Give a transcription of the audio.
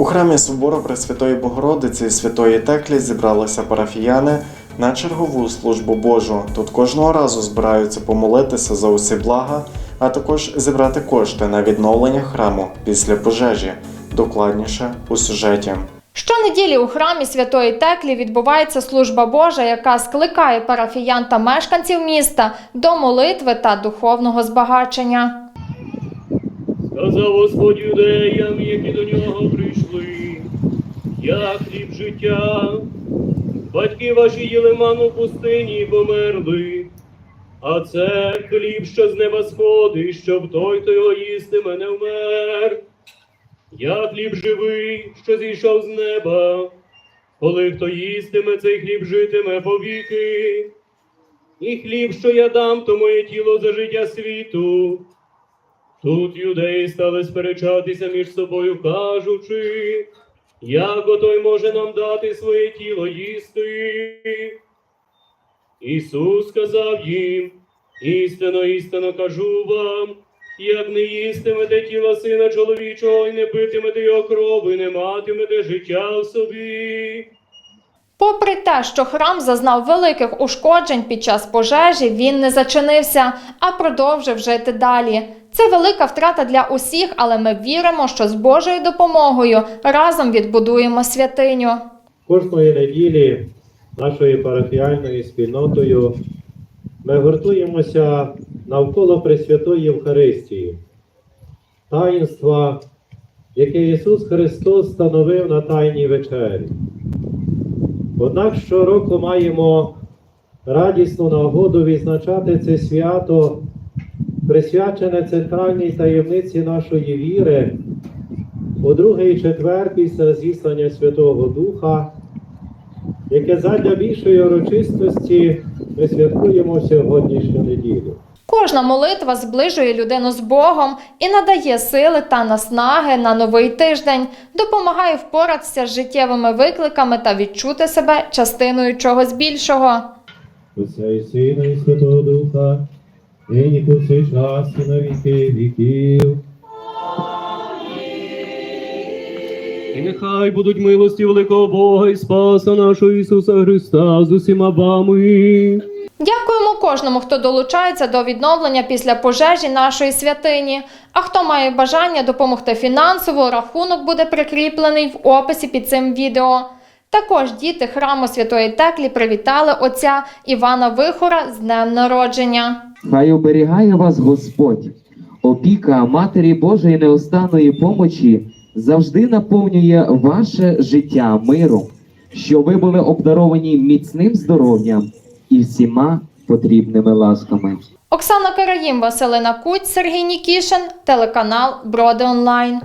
У храмі собору Пресвятої Богородиці і Святої Теклі зібралися парафіяни на чергову службу Божу. Тут кожного разу збираються помолитися за усі блага, а також зібрати кошти на відновлення храму після пожежі. Докладніше у сюжеті. Щонеділі у храмі Святої Теклі відбувається служба Божа, яка скликає парафіян та мешканців міста до молитви та духовного збагачення. Сказав Господь юдеям, які до нього прийшли, я хліб життя, батьки ваші їли ману в пустині і померли, а це хліб, що з неба сходить, щоб той, хто його їстиме, не вмер. Я хліб живий, що зійшов з неба, коли хто їстиме цей хліб житиме повіки. І хліб, що я дам, то моє тіло за життя світу. Тут юдеї стали сперечатися між собою, кажучи, як отой може нам дати своє тіло їсти. Ісус сказав їм, істинно, істинно кажу вам, як не їстимете тіла сина чоловічого і не питимете його крови, не матимете життя в собі. Попри те, що храм зазнав великих ушкоджень під час пожежі, він не зачинився, а продовжив жити далі. Це велика втрата для усіх, але ми віримо, що з Божою допомогою разом відбудуємо святиню. Кожної неділі нашою парафіальною спільнотою ми гуртуємося навколо Пресвятої Євхаристії, таїнства, яке Ісус Христос встановив на Тайній вечері. Однак щороку маємо радісну нагоду відзначати це свято, присвячене центральній таємниці нашої віри, у другий четвер після зіслання Святого Духа, яке задля більшої урочистості ми святкуємо сьогоднішню неділю. Кожна молитва зближує людину з Богом і надає сили та наснаги на новий тиждень, допомагає впоратися з життєвими викликами та відчути себе частиною чогось більшого. Отця і Сина, і Святого Духа, нині повсякчас і на віки віків. І нехай будуть милості великого Бога і Спаса нашого Ісуса Христа з усіма вами. Дякуємо кожному, хто долучається до відновлення після пожежі нашої святині. А хто має бажання допомогти фінансово, рахунок буде прикріплений в описі під цим відео. Також діти храму Святої Теклі привітали отця Івана Вихора з днем народження. Хай оберігає вас Господь. Опіка Матері Божої неостанної помочі завжди наповнює ваше життя миром, щоб ви були обдаровані міцним здоров'ям і всіма потрібними ласками. Оксана Караїм, Василина Куть, Сергій Нікішин, телеканал Броди Онлайн.